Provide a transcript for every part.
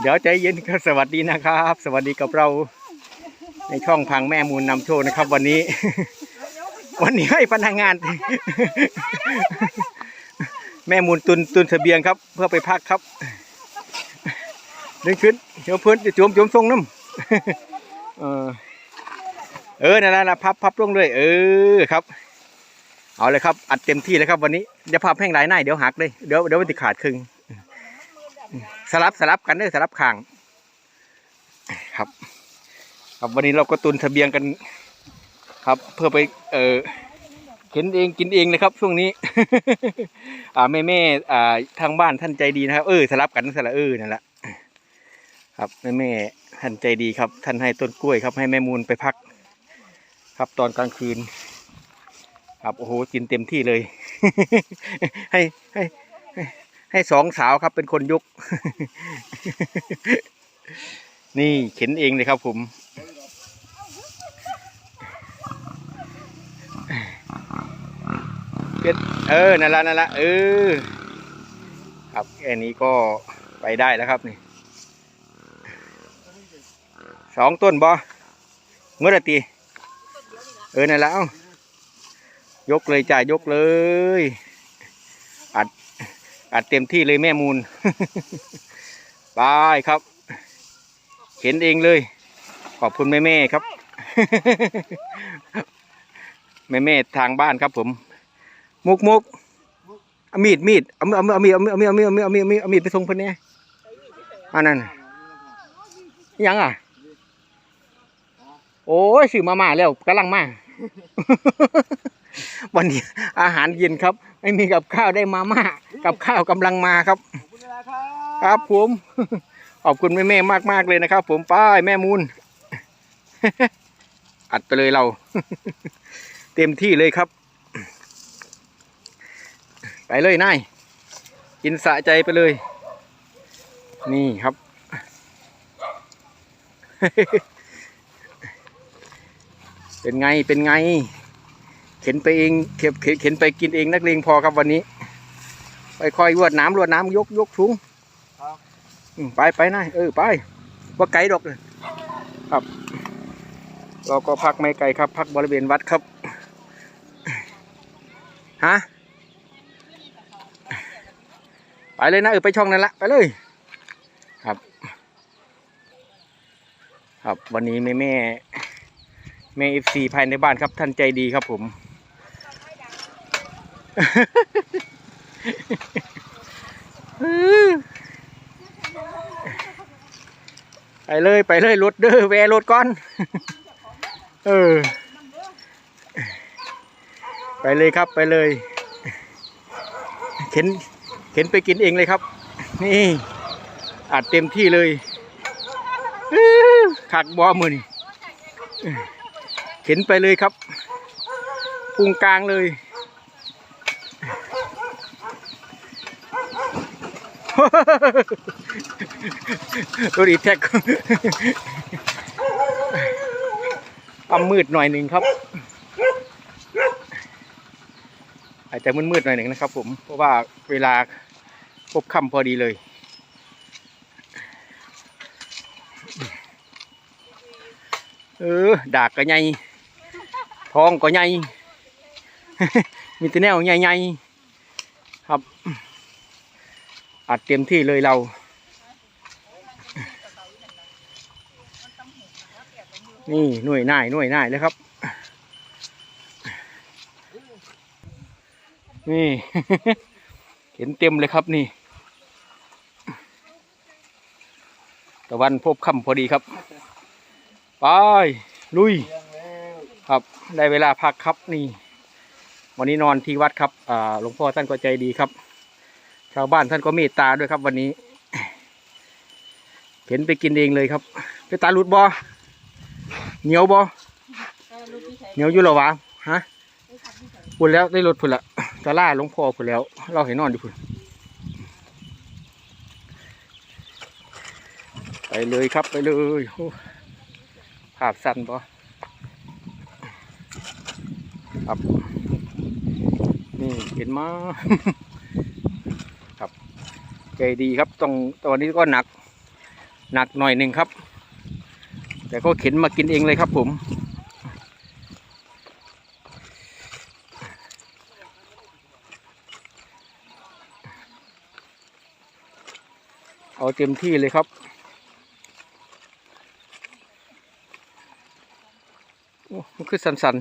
เดี๋ยวใจเย็นครับสวัสดีนะครับ สวัสดีกับเรา ในช่องพังแม่มูลนำโชคนะครับ วันนี้ วันนี้ให้พนักงาน แม่มูลตุนตุนเสบียงครับ เพื่อไปพักครับเดินขึ้นเดี๋ยวเพื่อนจะจมจมทรงน้ำเออเออนั่นแหละนะพับพับลงเลยเออครับ เอาเลยครับ อัดเต็มที่เลยครับวันนี้เดี๋ยวพับแห้งหลายหน้าเดี๋ยวหักเลยเดี๋ยวเดี๋ยวมันจะขาดครึ่ง สลับสลับกันเด้อสลับข้างครับ ครับวันนี้เราก็ตุนเสบียงกัน ครับ เพื่อไปเออเข็นเองกินเองเลยครับ ช่วงนี้ อ่าแม่แม่อ่าทางบ้านท่านใจดีนะครับเออสลับกันสละเออนั่นแหละครับแม่แม่ท่านใจดีครับ ท่านให้ต้นกล้วยครับ ให้แม่มูลไปพัก ครับตอนกลางคืน ครับโอ้โหกินเต็มที่เลย ให้ให้ ให้สองสาวครับเป็นคนยก นี่เข็นเองเลยครับผมเป็ดเออนั่นละนั่นละเออ ครับแค่นี้ก็ไปได้แล้วครับนี่สองต้นบอเมื่อตีเออนั่นละเอ้ายกเลยจ้ายยกเลย อัด อัดเต็มที่เลยแม่มูลบายครับ เห็นเองเลย ขอบคุณแม่แม่ๆครับ แม่แม่ๆทางบ้านครับผม มุกมุกเอามีดมีดเอาเอาเอามีดเอามีดเอามีดเอามีดเอามีดเอามีดเอามีดไปส่งเพิ่นเนี่ยอันนั้นยังอะ โอ้ยซื้อมามาแล้วกำลังมา วันนี้อาหารเย็นครับ ไม่มีกับข้าวได้มาม่ากับข้าวกำลังมาครับ ครับผมขอบคุณแม่แม่มากมากๆเลยนะครับ ผมป้ายแม่มูลอัดไปเลยเรา เต็มที่เลยครับ ไปเลยนายกินสะใจไปเลย นี่ครับเป็นไง เป็นไง เข็นไปเองเข็นเข็นเข็นไปกินเองนักเลงพอครับวันนี้ ไปคอยรวดน้ำรวดน้ำยกยกถุงครับอืมไปไปนายเออไปว่าไกลดอกเลยครับ เราก็พักไม่ไกลครับ พักบริเวณวัดครับฮะไปเลยนะเออไปช่องนั้นละไปเลย ครับ ครับวันนี้แม่แม่แม่เอฟซีภายในบ้านครับท่านใจดีครับผม ไปเลยไปเลยรถเด้อแวรถก่อน เออ ไปเลยครับไปเลย เข็น เข็นไปกินเองเลยครับ นี่อัดเต็มที่เลยขักบอมือนี่เข็นไปเลยครับพุงกลางเลย รถอีแท็กปั๊มมืดหน่อยหนึ่งครับ อาจจะมืดๆหน่อยหนึ่งนะครับ ผม เพราะว่าเวลาพบค่ำพอดีเลย เออ ดากก็ใหญ่ทองก็ใหญ่มีแต่แนวใหญ่ๆครับ อัดเต็มที่เลยเรา นี่หน่วยหน่ายหน่วยหน่ายเลยครับ นี่ เห็นเต็มเลยครับนี่ ตะวันพบค่ำพอดีครับ ไป ลุย ครับ ได้เวลาพักครับนี่ วันนี้นอนที่วัดครับหลวงพ่อท่านก็ใจดีครับ ชาวบ้านท่านก็เมตตาด้วยครับ วันนี้ เห็นไปกินเองเลยครับไปตาหลุดบอเหนียวบอเหนียวอยู่หรอวะฮะพูดแล้วได้รถพุ่นละตาล่าลงพ่อพุ่นแล้ว เราเห็นนอนอยู่พุ่นไปเลยครับไปเลยภาพสั้นปะครับ นี่เห็นมา ใจดีครับต้องตอนนี้ก็หนักหนักหน่อยหนึ่งครับ แต่ก็เข็นมากินเองเลยครับผม เอาเต็มที่เลยครับโอ้มันคือสัน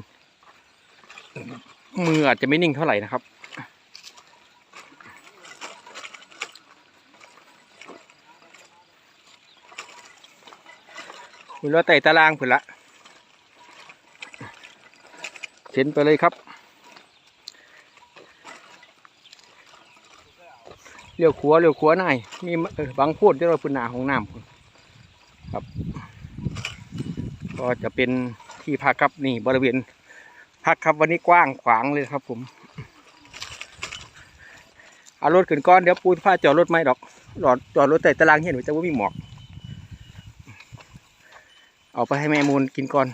ๆมืออาจจะไม่นิ่งเท่าไหร่นะครับ คุณล้อไต่ตารางผุนละเข็นไปเลยครับ เลี้ยวขัวเลี้ยวขัวหน่อยมีบางโพดที่เราพื้นหนาของน้ำครับ ก็จะเป็นที่พักครับนี่บริเวณพักครับวันนี้กว้างขวางเลยครับ ผมเอารถขึ้นก้อนเดี๋ยวปูผ้าจอดรถไม่ดอกจอดจอดรถแต่ตารางเห็นไว้แต่ว่ามีหมอก เอาไปให้แม่มูลกินก่อน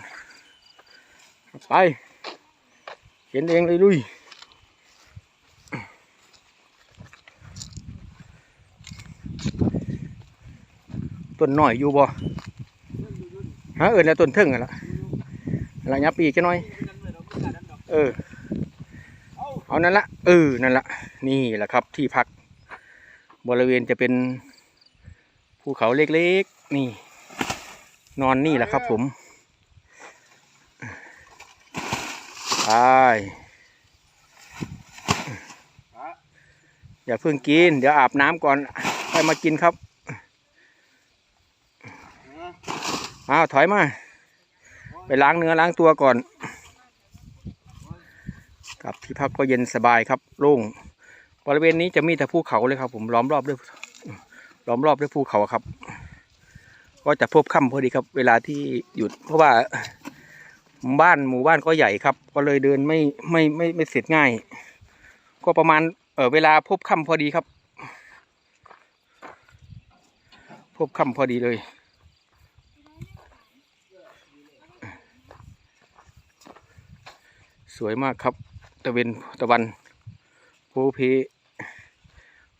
ไปเห็นเองเลยลุยต้นหน่อยอยู่บ่ฮะเอินแล้วต้นเทิงกันละละยับปีกจะหน่อย เออ เอานั่นละเออนั่นละนี่แหละครับที่พัก บริเวณจะเป็นภูเขาเล็กๆ นี่ นอนนี่แหละครับผมไปอย่าเพิ่งกิน เดี๋ยวอาบน้ำก่อนค่อยมากินครับอ้าวถอยมา ไปล้างเนื้อล้างตัวก่อนครับที่พักก็เย็นสบายครับโล่งบริเวณนี้จะมีแต่ภูเขาเลยครับ ผมล้อมรอบด้วยล้อมรอบด้วยภูเขาครับ ก็จะพบค่ำพอดีครับ เวลาที่หยุด เพราะว่าบ้านหมู่บ้านก็ใหญ่ครับ ก็เลยเดินไม่ไม่ไม่ไม่เสร็จง่าย ก็ประมาณเออเวลาพบค่ำพอดีครับ พบค่ำพอดีเลยสวยมากครับ ตะเวนตะวันโพเพ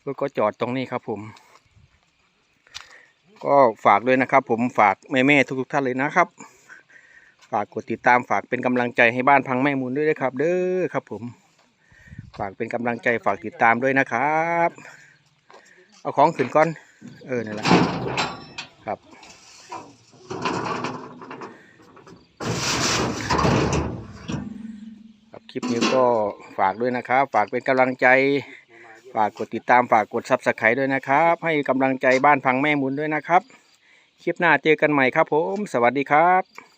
รถก็จอดตรงนี้ครับผม ก็ฝากด้วยนะครับ ผมฝากแม่แม่ๆทุกๆท่านเลยนะครับ ฝากกดติดตามฝากเป็นกำลังใจให้บ้านพังแม่มูลด้วยนะครับ เด้อครับ ผม ฝากเป็นกำลังใจฝากติดตามด้วยนะครับ เอาของขึ้นก่อน เออนั่นแหละครับครับคลิปนี้ก็ฝากด้วยนะครับ ฝากเป็นกำลังใจ ฝากกดติดตามฝากกดซับสไครต์ด้วยนะครับ ให้กำลังใจบ้านพังแม่มุนด้วยนะครับ คลิปหน้าเจอกันใหม่ครับผม สวัสดีครับ